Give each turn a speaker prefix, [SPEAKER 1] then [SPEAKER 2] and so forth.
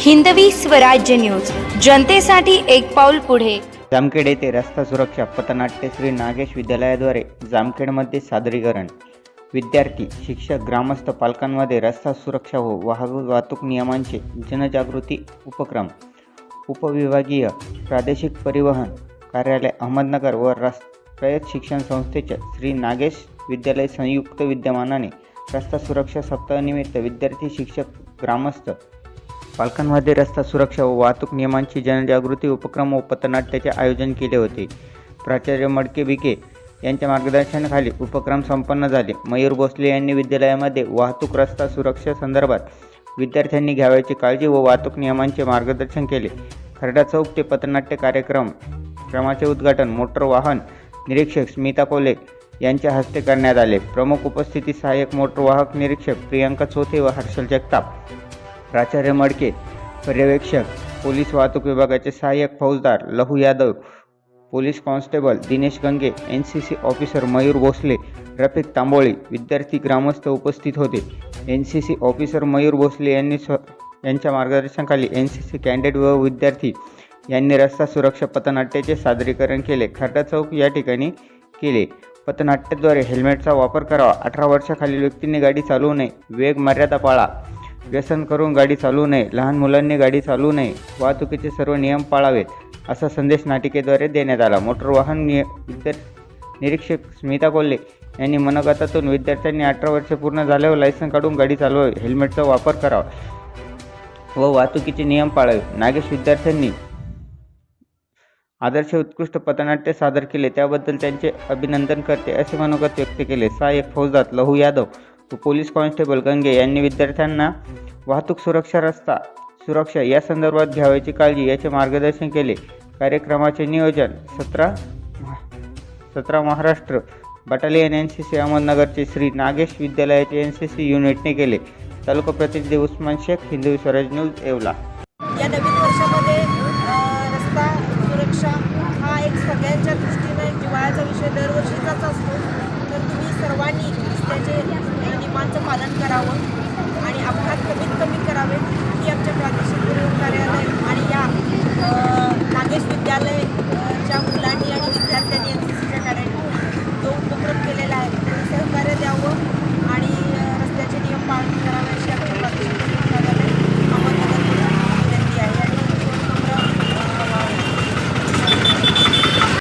[SPEAKER 1] Hindavi Swarajya news. जनतेसाठी एक पाऊल पुढे.
[SPEAKER 2] जामखेड येथे रस्ता सुरक्षा पथनाट्य श्री नागेश विद्यालयाद्वारे जामखेडमध्ये सादरीकरण. विद्यार्थी शिक्षक ग्रामस्थ पालकांमध्ये रस्ता सुरक्षा व वाहतूक वाहतूक नियमांचे जनजागृती उपक्रम. उपविभागीय प्रादेशिक परिवहन कार्यालय अहमदनगर व रस रयत शिक्षण संस्थेच्या श्री नागेश विद्यालय संयुक्त विद्यमानाने रस्ता सुरक्षा सप्ताहानिमित्त विद्यार्थी शिक्षक ग्रामस्थ पालकांमध्ये रस्ता सुरक्षा व वाहतूक नियमांची जनजागृती उपक्रम व पथनाट्याचे आयोजन केले होते. प्राचार्य मडके बिके यांच्या मार्गदर्शनाखाली उपक्रम संपन्न झाले. मयूर भोसले यांनी विद्यालयामध्ये वाहतूक रस्ता सुरक्षा संदर्भात विद्यार्थ्यांनी घ्यावयाची काळजी व वाहतूक नियमांचे मार्गदर्शन केले. खरडा चौक ते पथनाट्य कार्यक्रम क्रमाचे उद्घाटन मोटर वाहन निरीक्षक स्मिता कोले यांच्या हस्ते करण्यात आले. प्रमुख उपस्थिती सहाय्यक मोटर वाहक निरीक्षक प्रियांका चोथे व हर्षल जगताप प्राचार्य मडके पर्यवेक्षक पोलीस वाहतूक विभागाचे सहाय्यक फौजदार Lahu Yadav police constable Dinesh Gange N C C officer Mayur Bhosale Rafiq Tamboli विद्यार्थी ग्रामस्थ उपस्थित होते. N C C officer Mayur Bhosale यांनी स्व यांच्या मार्गदर्शनाखाली एन सी सी कॅन्डेट व विद्यार्थी यांनी रस्ता सुरक्षा पथनाट्याचे सादरीकरण केले. खड्डा चौक या ठिकाणी केले. पथनाट्याद्वारे हेल्मेटचा वापर करावा. अठरा वर्षाखालील व्यक्तींनी गाडी चालवू नये. वेग मर्यादा पाळा व्यसन करून गाडी चालवू नये. लहान मुलांनी गाडी चालवू नये. वाहतुकीचे सर्व नियम पाळावेत असा संदेश नाटिकेद्वारे देण्यात आला. मोटर वाहन निय विद्या निरीक्षक स्मिता कोल्हे यांनी मनोगतातून विद्यार्थ्यांनी अठरा वर्षे पूर्ण झाल्यावर लायसन काढून गाडी चालवावी हेल्मेटचा वापर करावा व वाहतुकीचे नियम पाळावे. नागेश विद्यार्थ्यांनी आदर्श उत्कृष्ट पथनाट्य सादर केले. त्याबद्दल त्यांचे अभिनंदन करते असे मनोगत व्यक्त केले. सा एक फौजदार लहू यादव पोलीस कॉन्स्टेबल गंगे यांनी विद्यार्थ्यांना वाहतूक सुरक्षा रस्ता सुरक्षा या संदर्भात घ्यावयाची काळजी याचे मार्गदर्शन केले. कार्यक्रमाचे नियोजन सतरा सतरा Maharashtra battalion N C C अहमदनगरचे श्री नागेश विद्यालयाचे एन सी सी युनिटने केले. तालुका प्रतिनिधी उस्मान शेख हिंदू स्वराज न्यूज येवला.
[SPEAKER 3] या नवीन वर्षामध्ये Yeah.